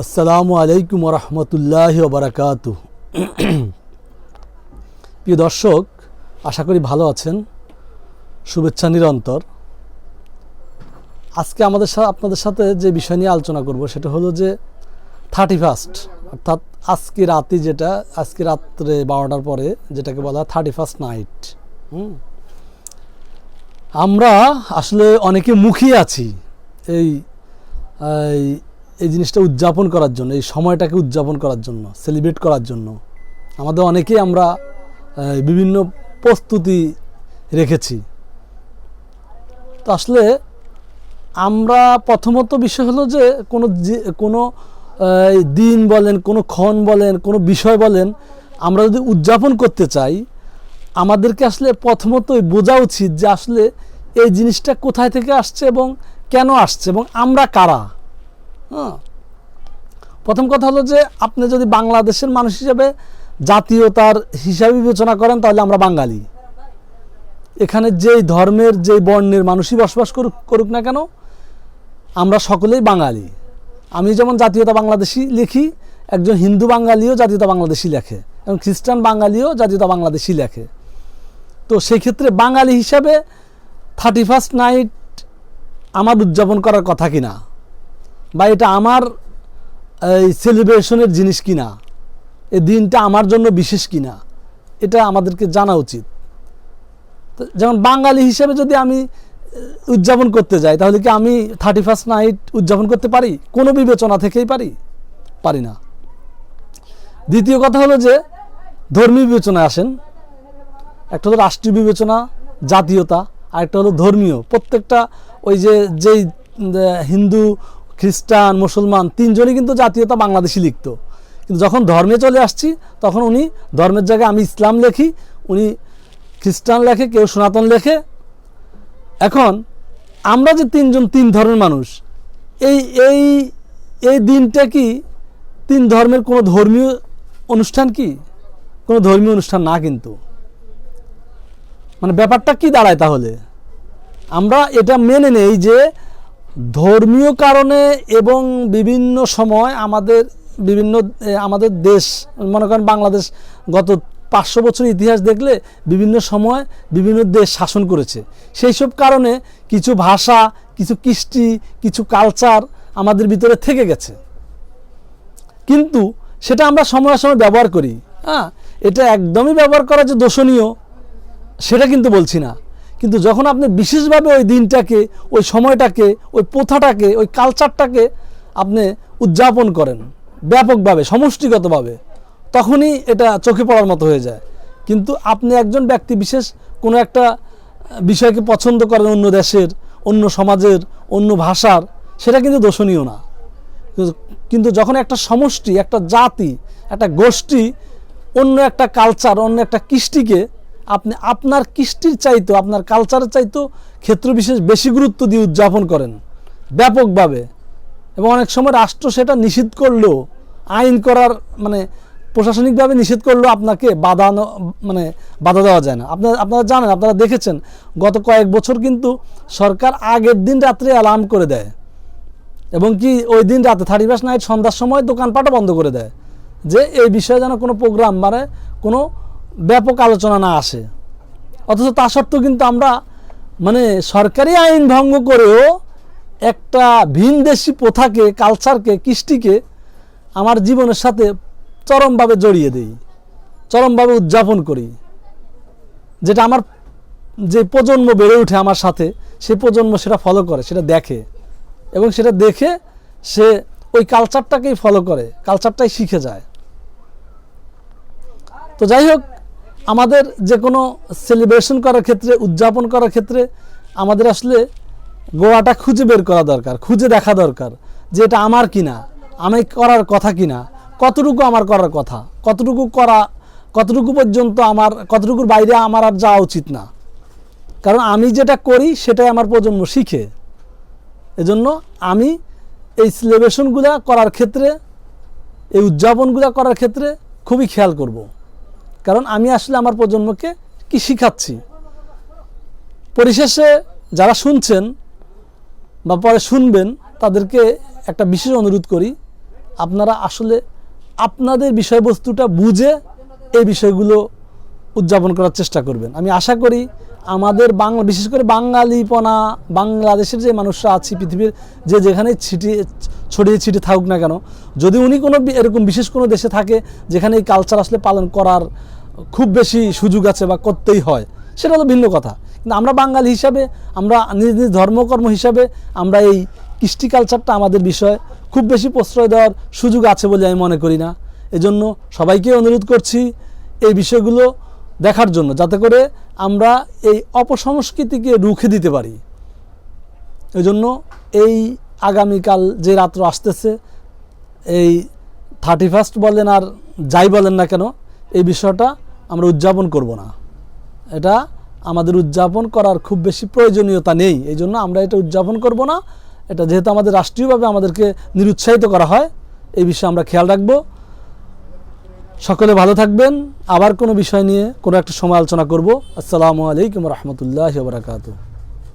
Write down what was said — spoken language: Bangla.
আসসালামু আলাইকুম রহমতুল্লাহ বারাকাতু প্রিয় দর্শক, আশা করি ভালো আছেন। শুভেচ্ছা নিরন্তর। আজকে আমাদের সাথে আপনাদের সাথে যে বিষয় নিয়ে আলোচনা করব, সেটা হলো যে থার্টি ফার্স্ট, অর্থাৎ আজকে রাতে যেটা, আজকে রাত্রে বারোটার পরে যেটাকে বলা থার্টি ফার্স্ট নাইট। আমরা আসলে অনেকে মুখিয়ে আছি। এই এই জিনিসটা উদযাপন করার জন্য, এই সময়টাকে উদযাপন করার জন্য সেলিব্রেট করার জন্য। আমাদের অনেকেই আমরা বিভিন্ন প্রস্তুতি রেখেছি। তো আসলে আমরা প্রথমত বিষয় হলো যে, কোনো কোনো দিন বলেন, কোনো ক্ষণ বলেন, কোনো বিষয় বলেন, আমরা যদি উদযাপন করতে চাই, আমাদেরকে আসলে প্রথমতই বোঝা উচিত যে আসলে এই জিনিসটা কোথায় থেকে আসছে এবং কেন আসছে এবং আমরা কারা। হ্যাঁ প্রথম কথা হলো যে, আপনি যদি বাংলাদেশের মানুষ হিসেবে জাতীয়তার হিসাবে বিবেচনা করেন, তাহলে আমরা বাঙালি। এখানে যেই ধর্মের, যেই বর্ণের মানুষই বসবাস করুক করুক না কেন, আমরা সকলেই বাঙালি। আমি যেমন জাতীয়তা বাংলাদেশি লিখি, একজন হিন্দু বাঙালিও জাতীয়তা বাংলাদেশি লেখে, এবং খ্রিস্টান বাঙালিও জাতীয়তা বাংলাদেশি লেখে। তো সেই ক্ষেত্রে বাঙালি হিসাবে থার্টি ফার্স্ট নাইট আমার উদযাপন করার কথা কিনা বা এটা আমার, এই সেলিব্রেশনের জিনিস কিনা? এ দিনটা আমার জন্য বিশেষ কিনা? এটা আমাদেরকে জানা উচিত। যেমন বাঙালি হিসেবে যদি আমি উদযাপন করতে যাই, তাহলে কি আমি থার্টি ফার্স্ট নাইট উদযাপন করতে পারি? কোনো বিবেচনা থেকেই পারি? পারি না। দ্বিতীয় কথা হলো যে, ধর্মীয় বিবেচনায় আসেন। একটা হলো রাষ্ট্রীয় বিবেচনা, জাতীয়তা আর একটা হলো ধর্মীয়। প্রত্যেকটা ওই যে, যেই হিন্দু খ্রিস্টান, মুসলমান, তিনজনই কিন্তু জাতীয়তা বাংলাদেশি লিখত। কিন্তু যখন ধর্মে চলে আসছি, তখন উনি ধর্মের জায়গায় আমি ইসলাম লেখি, উনি খ্রিস্টান লেখে, কেউ সনাতন লেখে। এখন আমরা যে তিনজন তিন ধর্মের মানুষ, এই এই এই দিনটা কি তিন ধর্মের কোনো ধর্মীয় অনুষ্ঠান কি? কোনো ধর্মীয় অনুষ্ঠান না কিন্তু। মানে ব্যাপারটা কি দাঁড়ায় তাহলে? আমরা এটা মেনে নেই যে ধর্মীয় কারণে এবং বিভিন্ন সময় আমাদের বিভিন্ন আমাদের দেশ, মনে করেন বাংলাদেশ গত পাঁচশো বছর ইতিহাস দেখলে বিভিন্ন সময় বিভিন্ন দেশ শাসন করেছে। সেই সব কারণে কিছু ভাষা, কিছু কৃষ্টি, কিছু কালচার আমাদের ভিতরে থেকে গেছে। কিন্তু সেটা আমরা সময় সময় ব্যবহার করি। হ্যাঁ এটা একদমই ব্যবহার করা যে দোষণীয়, সেটা কিন্তু বলছি না। কিন্তু যখন আপনি বিশেষভাবে ওই দিনটাকে, ওই সময়টাকে, ওই প্রথাটাকে, ওই কালচারটাকে আপনি উদযাপন করেন, ব্যাপকভাবে, সমষ্টিগতভাবে, তখনই এটা চোখে পড়ার মতো হয়ে যায়। কিন্তু আপনি একজন ব্যক্তি বিশেষ কোনো একটা বিষয়কে পছন্দ করেন অন্য দেশের, অন্য সমাজের, অন্য ভাষার, সেটা কিন্তু দোষণীয় না। কিন্তু- যখন একটা সমষ্টি, একটা জাতি, একটা গোষ্ঠী অন্য একটা কালচার অন্য একটা কৃষ্টিকে আপনি আপনার কৃষ্টির চাইতো আপনার কালচারের চাইতো ক্ষেত্র বিশেষ বেশি গুরুত্ব দিয়ে উদযাপন করেন। ব্যাপকভাবে। এবং অনেক সময় রাষ্ট্র সেটা নিষিদ্ধ করলেও, আইন করার মানে প্রশাসনিকভাবে নিষেধ করলেও আপনাকে বাধা মানে বাধা দেওয়া যায় না। আপনারা আপনারা জানেন, আপনারা দেখেছেন, গত কয়েক বছর কিন্তু সরকার আগের দিন রাত্রে অ্যালার্ম করে দেয়। এবং কি ওই দিন রাতে থার্টি ফার্স্ট নাইট সন্ধ্যার সময় দোকানপাটও বন্ধ করে দেয়। যে এই বিষয়ে যেন কোনো প্রোগ্রাম মানে কোনো ব্যাপক আলোচনা না আসে। অথচ তা সত্ত্বেও কিন্তু আমরা মানে সরকারি আইন ভঙ্গ করেও একটা ভিনদেশি প্রথাকে কালচারকে কৃষ্টিকে আমার জীবনের সাথে চরমভাবে জড়িয়ে দেই, চরমভাবে উদযাপন করি। যেটা আমার যে প্রজন্ম বেড়ে ওঠে আমার সাথে, সেই প্রজন্ম সেটা ফলো করে, সেটা দেখে। এবং সেটা দেখে সে ওই কালচারটাকেই ফলো করে কালচারটাই শিখে যায়। তো যাই হোক আমাদের যে কোনো সেলিব্রেশন করার ক্ষেত্রে, উদযাপন করার ক্ষেত্রে আমাদের আসলে গোয়াটা খুঁজে বের করা দরকার, খুঁজে দেখা দরকার যে এটা আমার কিনা, আমি করার কথা কিনা, কতটুকু আমার করার কথা, কতটুকু করা, কতটুকু পর্যন্ত আমার, কতটুকুর বাইরে আমার আর যাওয়া উচিত না কারণ আমি যেটা করি সেটাই আমার প্রজন্ম শিখে এজন্য আমি এই সেলিব্রেশনগুলো করার ক্ষেত্রে, এই উদযাপনগুলো করার ক্ষেত্রে খুবই খেয়াল করব। কারণ আমি আসলে আমার প্রজন্মকে কি শিখাচ্ছি? পরিশেষে যারা শুনছেন বা পরে শুনবেন, তাদেরকে একটা বিশেষ অনুরোধ করি, আপনারা আসলে আপনাদের বিষয়বস্তুটা বুঝে এই বিষয়গুলো উদযাপন করার চেষ্টা করবেন। আমি আশা করি আমাদের বাংলা বিশেষ করে বাঙালিপনা, বাংলাদেশের যে মানুষরা আছে, পৃথিবীর যে যেখানে ছিটিয়ে ছড়িয়ে ছিটিয়ে থাকুক না কেন, যদি উনি কোনো এরকম বিশেষ কোনো দেশে থাকে, যেখানে এই কালচার আসলে পালন করার খুব বেশি সুযোগ আছে বা করতেই হয়, সেটা হলো ভিন্ন কথা। কিন্তু আমরা বাঙালি হিসাবে, আমরা নিজ নিজ ধর্মকর্ম হিসাবে, আমরা এই কৃষ্টি কালচারটা আমাদের বিষয় খুব বেশি প্রশ্রয় দেওয়ার সুযোগ আছে বলে আমি মনে করি না। এজন্য সবাইকে অনুরোধ করছি এই বিষয়গুলো দেখার জন্য, যাতে করে আমরা এই অপসংস্কৃতিকে রুখে দিতে পারি। এই জন্য এই আগামীকাল যে রাত্র আসতেছে, এই থার্টি ফার্স্ট বলেন আর যাই বলেন না কেন, এই বিষয়টা আমরা উদযাপন করব না। এটা আমাদের উদযাপন করার খুব বেশি প্রয়োজনীয়তা নেই এই জন্য আমরা এটা উদযাপন করব না। এটা যেহেতু আমাদের রাষ্ট্রীয়ভাবে আমাদেরকে নিরুৎসাহিত করা হয়, এই বিষয়ে আমরা খেয়াল রাখব। সকলে ভালো থাকবেন। আবার কোনো বিষয় নিয়ে কোনো একটা সময় আলোচনা করব। আসসালামু আলাইকুম রহমতুল্লাহ বারাকাতু